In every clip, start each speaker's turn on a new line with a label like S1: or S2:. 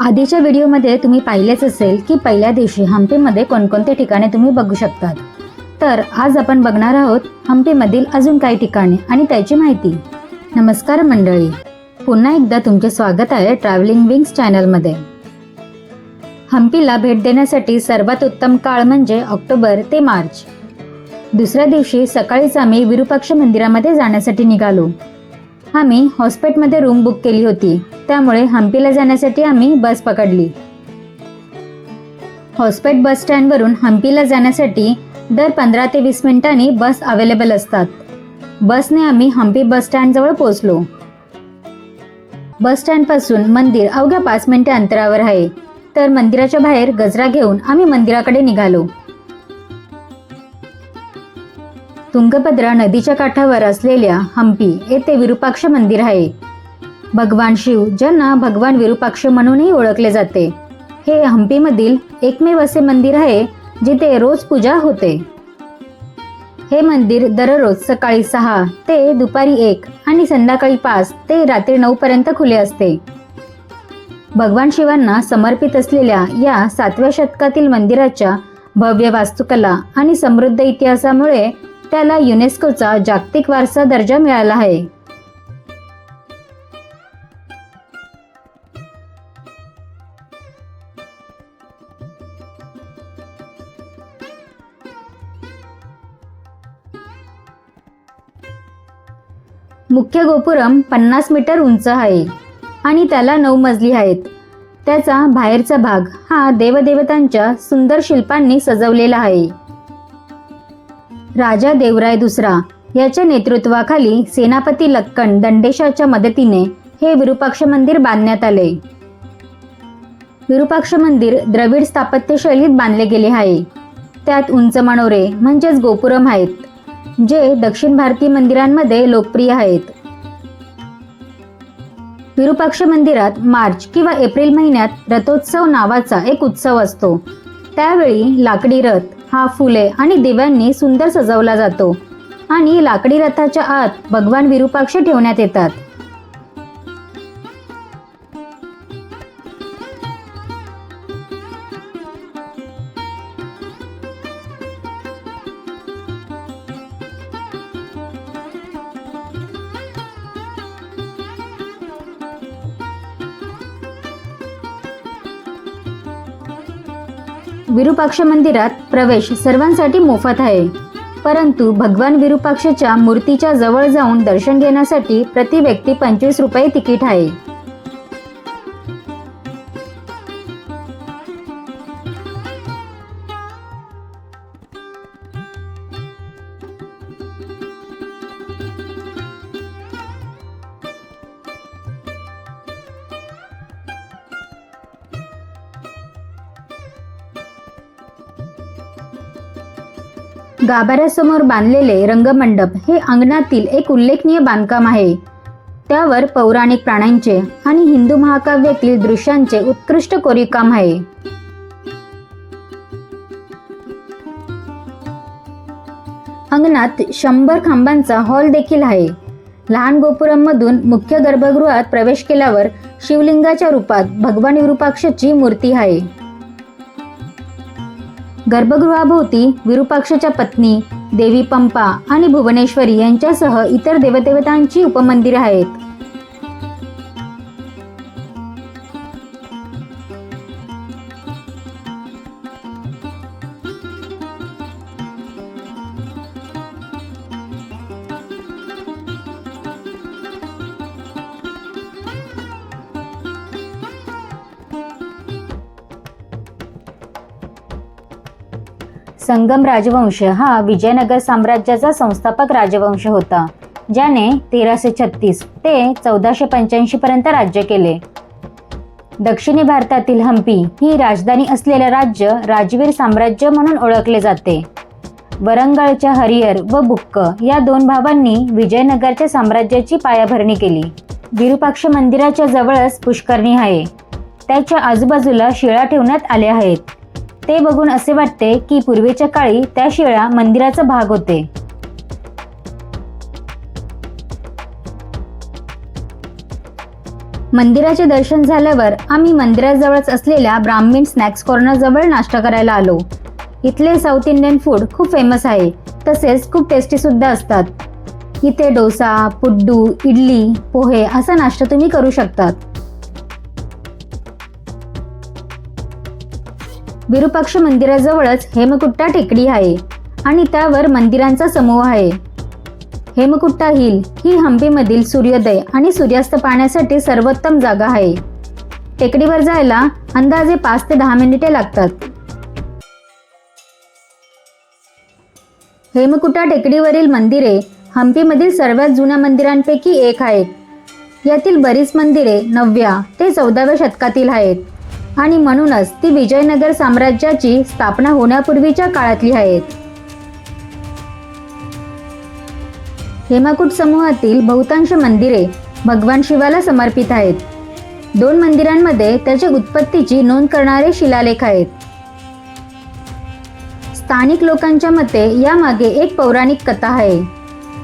S1: आधीच्या व्हिडिओमध्ये तुम्ही पाहिलेच असेल की पहिल्या दिवशी हम्पीमध्ये कोणकोणते ठिकाणे तुम्ही बघू शकतात. तर आज आपण बघणार आहोत हम्पीमधील अजून काही ठिकाणे आणि त्याची माहिती. नमस्कार मंडळी. पुन्हा एकदा तुमचे स्वागत आहे ट्रॅव्हलिंग विंग्स चॅनलमध्ये. हम्पीला भेट देण्यासाठी सर्वात उत्तम काळ म्हणजे ऑक्टोबर ते मार्च. दुसऱ्या दिवशी सकाळीच आम्ही विरूपाक्ष मंदिरामध्ये जाण्यासाठी निघालो. आम्ही हॉस्पेटमध्ये रूम बुक केली होती. त्यामुळे हम्पीला जाण्यासाठी आम्ही बस पकडली. हॉस्पेट बस स्टँडवरून हम्पीला जाण्यासाठी दर पंधरा ते वीस मिनिटांनी बस अवेलेबल असतात. बसने आम्ही हम्पी बस स्टँडजवळ पोहोचलो. बस स्टँडपासून मंदिर अवघ्या पाच मिनिटे अंतरावर आहे. तर मंदिराच्या बाहेर गजरा घेऊन आम्ही मंदिराकडे निघालो. तुंगभद्रा नदीच्या काठावर असलेल्या हम्पी येथे विरूपाक्ष मंदिर आहे. भगवान शिव ज्यांना भगवान विरुपाक्ष म्हणूनही ओळखले जाते हे हम्पीमधील एकमेव असे मंदिर आहे जिथे रोज पूजा होते. हे मंदिर दररोज सकाळी सहा ते दुपारी एक आणि संध्याकाळी पाच ते रात्री नऊ पर्यंत खुले असते. भगवान शिवांना समर्पित असलेल्या या सातव्या शतकातील मंदिराच्या भव्य वास्तुकला आणि समृद्ध इतिहासामुळे त्याला युनेस्कोचा जागतिक वारसा दर्जा मिळाला आहे. मुख्य गोपुरम पन्नास मीटर उंच आहे आणि त्याला नऊ मजली आहेत. त्याचा बाहेरचा भाग हा देवदेवतांच्या सुंदर शिल्पांनी सजवलेला आहे. राजा देवराय दुसरा. याच्या नेतृत्वाखाली सेनापती लक्कन दंडेशाच्या मदतीने हे विरुपाक्ष मंदिर बांधण्यात आले. विरुपाक्ष मंदिर द्रविड स्थापत्य शैलीत बांधले गेले आहे. त्यात उंच मनोरे म्हणजेच गोपुरम आहेत जे दक्षिण भारतीय मंदिरांमध्ये लोकप्रिय आहेत. विरुपाक्ष मंदिरात मार्च किंवा एप्रिल महिन्यात रथोत्सव नावाचा एक उत्सव असतो. त्यावेळी लाकडी रथ हा फुले आणि दिव्यांनी सुंदर सजवला जातो. आणि लाकडी रथाच्या आत भगवान विरुपाक्ष ठेवण्यात येतात. विरूपाक्ष मंदिरात प्रवेश सर्वांसाठी मोफत आहे. परंतु भगवान विरुपाक्षच्या मूर्तीच्या जवळ जाऊन दर्शन घेण्यासाठी प्रति व्यक्ती पंचवीस रुपये तिकीट आहे. गाभाऱ्यासमोर बांधलेले रंगमंडप हे अंगणातील एक उल्लेखनीय बांधकाम आहे. त्यावर पौराणिक प्राण्यांचे आणि हिंदू महाकाव्यातील दृश्यांचे उत्कृष्ट कोरीवकाम आहे. अंगणात शंभर खांबांचा हॉल देखील आहे. लहान गोपुरममधून मुख्य गर्भगृहात प्रवेश केल्यावर शिवलिंगाच्या रूपात भगवान विरूपाक्षची मूर्ती आहे. गर्भगृहाभोवती विरूपाक्षच्या पत्नी देवी पंपा आणि भुवनेश्वरी यांच्यासह इतर देवदेवतांची उपमंदिरे आहेत. संगम राजवंश हा विजयनगर साम्राज्याचा संस्थापक राजवंश होता ज्याने तेराशे छत्तीस ते चौदाशे पंच्याऐंशी पर्यंत राज्य केले. दक्षिणी भारतातील हम्पी ही राजधानी असलेले राज्य राजवीर साम्राज्य म्हणून ओळखले जाते. वरंगळच्या हरिहर व बुक्क या दोन भावांनी विजयनगरच्या साम्राज्याची पायाभरणी केली. विरुपाक्ष मंदिराच्या जवळच पुष्करणी आहे. त्याच्या आजूबाजूला शिळा ठेवण्यात आल्या आहेत. ते बघून असे वाटते की पूर्वीच्या काळी त्या शिळा मंदिराचा भाग होते. मंदिराचे दर्शन झाल्यावर आम्ही मंदिराजवळच असलेल्या ब्राह्मीण स्नॅक्स कॉर्नर जवळ नाश्ता करायला आलो. इथले साऊथ इंडियन फूड खूप फेमस आहे. तसेच खूप टेस्टी सुद्धा असतात. इथे डोसा पुड्डू इडली पोहे असा नाश्ता तुम्ही करू शकतात. विरुपाक्ष मंदिराजवळच हेमकुट्टा टेकडी आहे आणि त्यावर मंदिरांचा समूह आहे. हेमकुट्टा हिल ही हंपीमधील सूर्योदय आणि सूर्यास्त पाहण्यासाठी सर्वोत्तम जागा आहे. टेकडीवर जायला अंदाजे पाच ते दहा मिनिटे लागतात. हेमकुटा टेकडीवरील मंदिरे हंपीमधील सर्वात जुन्या मंदिरांपैकी एक आहेत. यातील बरीच मंदिरे नवव्या ते चौदाव्या शतकातील आहेत. आणि म्हणूनच ती विजयनगर साम्राज्याची स्थापना होण्यापूर्वीच्या काळातली आहेत हेमाकूट समूहातील बहुतांश मंदिरे भगवान शिवाला समर्पित आहेत. दोन मंदिरांमध्ये त्याच्या उत्पत्तीची नोंद करणारे शिलालेख आहेत. स्थानिक लोकांच्या मते यामागे एक पौराणिक कथा आहे.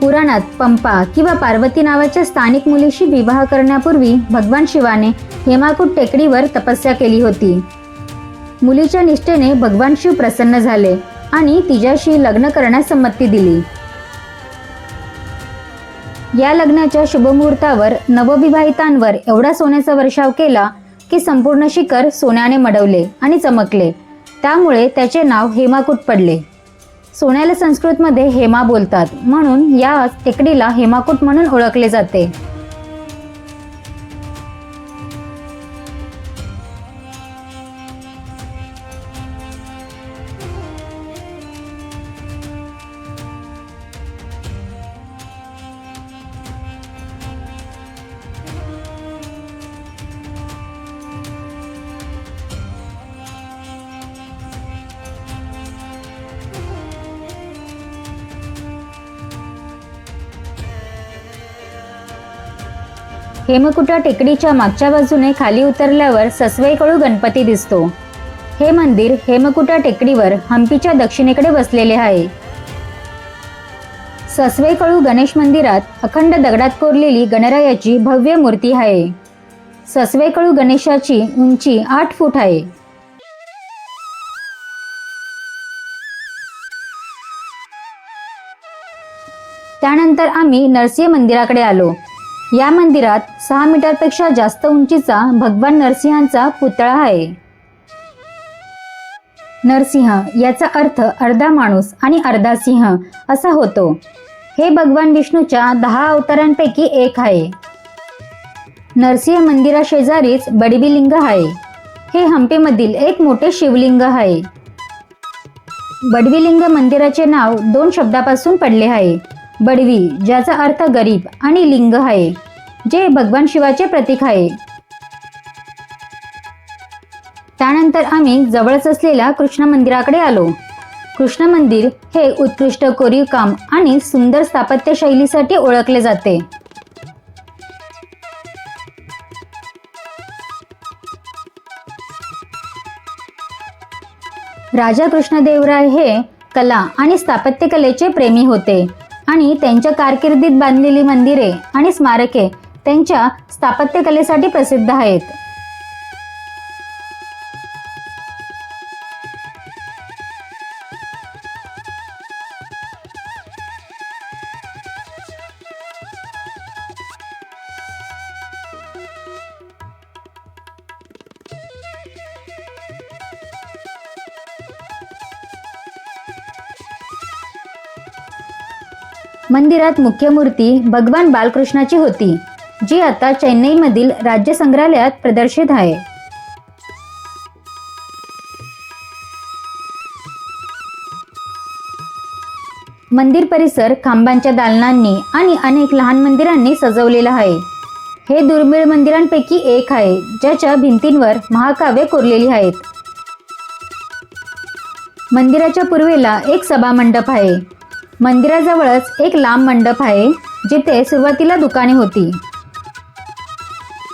S1: पुराणात पंपा किंवा पार्वती नावाच्या स्थानिक मुलीशी विवाह करण्यापूर्वी भगवान शिवाने हेमाकूट टेकडीवर तपस्या केली होती. मुलीच्या निष्ठेने भगवान शिव प्रसन्न झाले आणि तिच्याशी लग्न करण्यास संमती दिली. या लग्नाच्या शुभमुहूर्तावर नवविवाहितांवर एवढा सोन्याचा वर्षाव केला की संपूर्ण शिखर सोन्याने मडवले आणि चमकले. त्यामुळे त्याचे नाव हेमाकूट पडले. सोन्याला संस्कृतमध्ये हेमा बोलतात. म्हणून या टेकडीला हेमाकूट म्हणून ओळखले जाते. हेमकुटा टेकडीच्या मागच्या बाजूने खाली उतरल्यावर ससवेकडू गणपती दिसतो. हे मंदिर हेमकुटा टेकडीवर हम्पीच्या दक्षिणेकडे बसलेले आहे. ससवेकळू गणेश मंदिरात अखंड दगडात कोरलेली गणरायाची भव्य मूर्ती आहे. ससवेकळू गणेशाची उंची आठ फूट आहे. त्यानंतर आम्ही नरसिंह मंदिराकडे आलो. या मंदिरात सहा मीटरपेक्षा जास्त उंचीचा भगवान नरसिंहांचा पुतळा आहे. नरसिंह याचा अर्थ अर्धा माणूस आणि अर्धा सिंह असा होतो. हे भगवान विष्णूच्या दहा अवतारांपैकी एक आहे. नरसिंह मंदिराशेजारीच बडवीलिंग आहे. हे हंपीमधील एक मोठे शिवलिंग आहे. बडवीलिंग मंदिराचे नाव दोन शब्दापासून पडले आहे. बडवी ज्याचा अर्थ गरीब आणि लिंग आहे जे भगवान शिवाचे प्रतीक आहे. त्यानंतर आम्ही जवळच असलेल्या कृष्ण मंदिराकडे आलो. कृष्ण मंदिर हे उत्कृष्ट कोरीव काम आणि सुंदर स्थापत्य शैलीसाठी ओळखले जाते. राजा कृष्णदेवराय हे कला आणि स्थापत्यकलेचे प्रेमी होते. आणि त्यांच्या कारकिर्दीत बांधलेली मंदिरे आणि स्मारके त्यांच्या स्थापत्यकलेसाठी प्रसिद्ध आहेत. मंदिरात मुख्य मूर्ती भगवान बालकृष्णाची होती जी आता चेन्नईमधील राज्य संग्रहालयात प्रदर्शित आहे. मंदिर परिसर खांबांच्या दालनांनी आणि अनेक लहान मंदिरांनी सजवलेला आहे. हे दुर्मिळ मंदिरांपैकी एक आहे ज्याच्या भिंतींवर महाकाव्य कोरलेली आहेत. मंदिराच्या पूर्वेला एक सभा मंडप आहे. मंदिराजवळच एक लांब मंडप आहे जिथे सुरुवातीला दुकाने होती.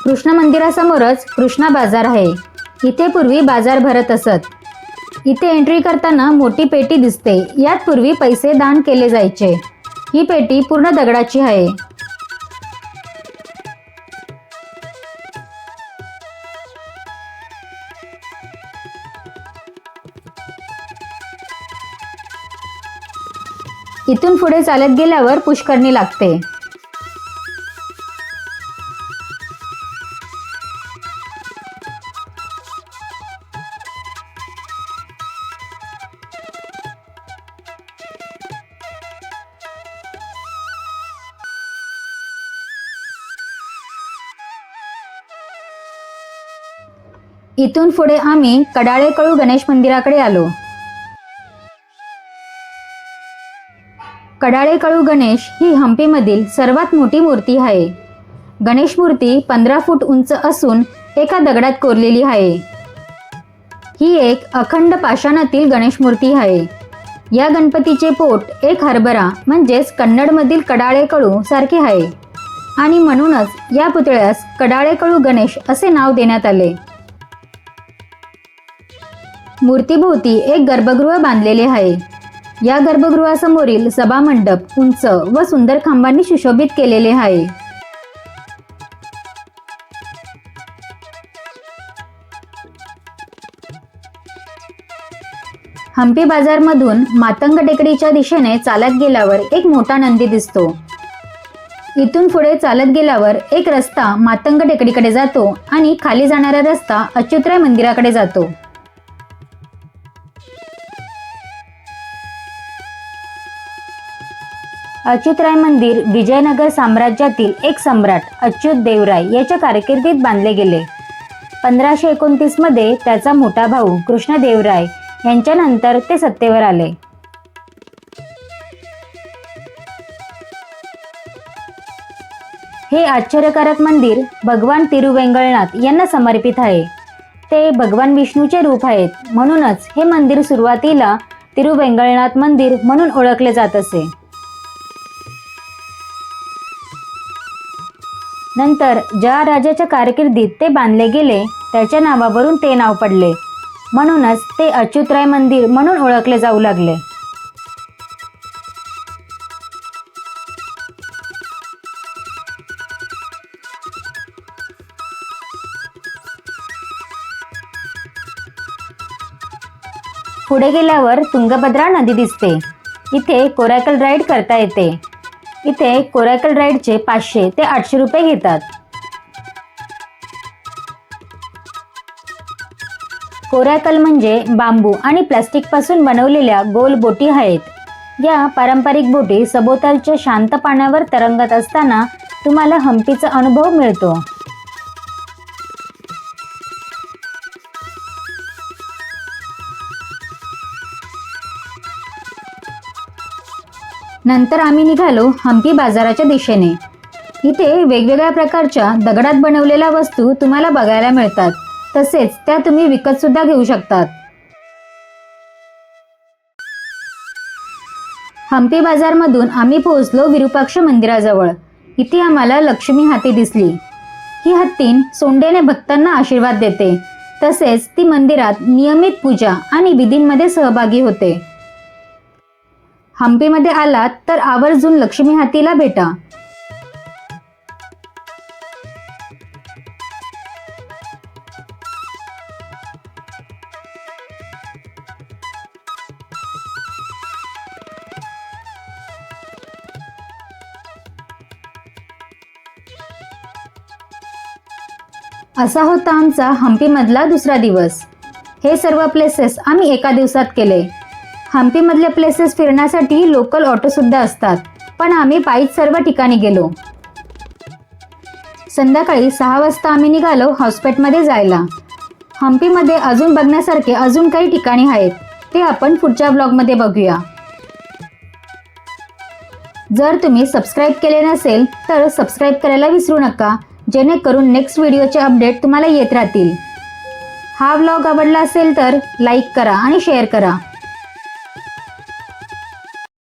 S1: कृष्ण मंदिरासमोरच कृष्णा बाजार आहे. इथे पूर्वी बाजार भरत असत. इथे एंट्री करताना मोठी पेटी दिसते. यात पूर्वी पैसे दान केले जायचे. ही पेटी पूर्ण दगडाची आहे. इथून पुढे चालत गेल्यावर पुष्करणी लागते. इथून पुढे आम्ही कडाळे कळू गणेश मंदिराकडे आलो. कडाळे कळू गणेश ही हम्पीमधील सर्वात मोठी मूर्ती आहे. गणेश मूर्ती पंधरा फूट उंच असून एका दगडात कोरलेली आहे. ही एक अखंड पाषाणातील गणेश मूर्ती आहे. या गणपतीचे पोट एक हरभरा म्हणजेच कन्नडमधील कडाळे कळू सारखे आहे. आणि म्हणूनच या पुतळ्यास कडाळे कळू गणेश असे नाव देण्यात आले. मूर्तीभोवती एक गर्भगृह बांधलेले आहे. या गर्भगृहासमोरील सभामंडप उंच व सुंदर खांबांनी सुशोभित केलेले आहे. हम्पी बाजारमधून मातंग टेकडीच्या दिशेने चालत गेल्यावर एक मोठा नंदी दिसतो. इथून पुढे चालत गेल्यावर एक रस्ता मातंग टेकडीकडे जातो आणि खाली जाणारा रस्ता अच्युतराय मंदिराकडे जातो. अच्युतराय मंदिर विजयनगर साम्राज्यातील एक सम्राट अच्युत देवराय याच्या कारकिर्दीत बांधले गेले. पंधराशे एकोणतीसमध्ये त्याचा मोठा भाऊ कृष्णदेवराय यांच्यानंतर ते सत्तेवर आले. हे आश्चर्यकारक मंदिर भगवान तिरुवेंगळनाथ यांना समर्पित आहे. ते भगवान विष्णूचे रूप आहेत म्हणूनच हे मंदिर सुरुवातीला तिरुवेंगळनाथ मंदिर म्हणून ओळखले जात असे. नंतर ज्या राजाच्या कारकिर्दीत ते बांधले गेले त्याच्या नावावरून ते नाव पडले. म्हणूनच ते अच्युतराय मंदिर म्हणून ओळखले जाऊ लागले. पुढे गेल्यावर तुंगभद्रा नदी दिसते. इथे कोरॅकल राईड करता येते. इथे कोरॅकल राईडचे पाचशे ते आठशे रुपये घेतात. कोरॅकल म्हणजे बांबू आणि प्लॅस्टिकपासून बनवलेल्या गोल बोटी आहेत. या पारंपरिक बोटी सभोवतालच्या शांत पाण्यावर तरंगत असताना तुम्हाला हम्पीचा अनुभव मिळतो. नंतर आम्ही निघालो हम्पी बाजाराच्या दिशेने. इथे वेगवेगळ्या प्रकारच्या दगडात बनवलेल्या वस्तू तुम्हाला बघायला मिळतात. तसेच त्या तुम्ही विकत सुद्धा घेऊ शकतात. हम्पी बाजारमधून आम्ही पोहोचलो विरुपाक्ष मंदिराजवळ. इथे आम्हाला लक्ष्मी हाती दिसली. ही हत्तीन सोंडेने भक्तांना आशीर्वाद देते. तसेच ती मंदिरात नियमित पूजा आणि विधींमध्ये सहभागी होते. हम्पीमध्ये आलात तर आवर्जून लक्ष्मी हातीला भेटा. असा होता आमचा हम्पीमधला दुसरा दिवस. हे सर्व प्लेसेस आम्ही एका दिवसात केले. हम्पीमधले प्लेसेस फिरण्यासाठी लोकल ऑटोसुद्धा असतात. पण आम्ही पायीच सर्व ठिकाणी गेलो. संध्याकाळी सहा वाजता आम्ही निघालो हॉस्पेटमध्ये जायला. हम्पीमध्ये अजून बघण्यासारखे अजून काही ठिकाणी आहेत ते आपण पुढच्या ब्लॉगमध्ये बघूया. जर तुम्ही सबस्क्राईब केले नसेल तर सबस्क्राईब करायला विसरू नका जेणेकरून नेक्स्ट व्हिडिओचे अपडेट तुम्हाला येत राहतील. हा व्लॉग आवडला असेल तर लाईक करा आणि शेअर करा.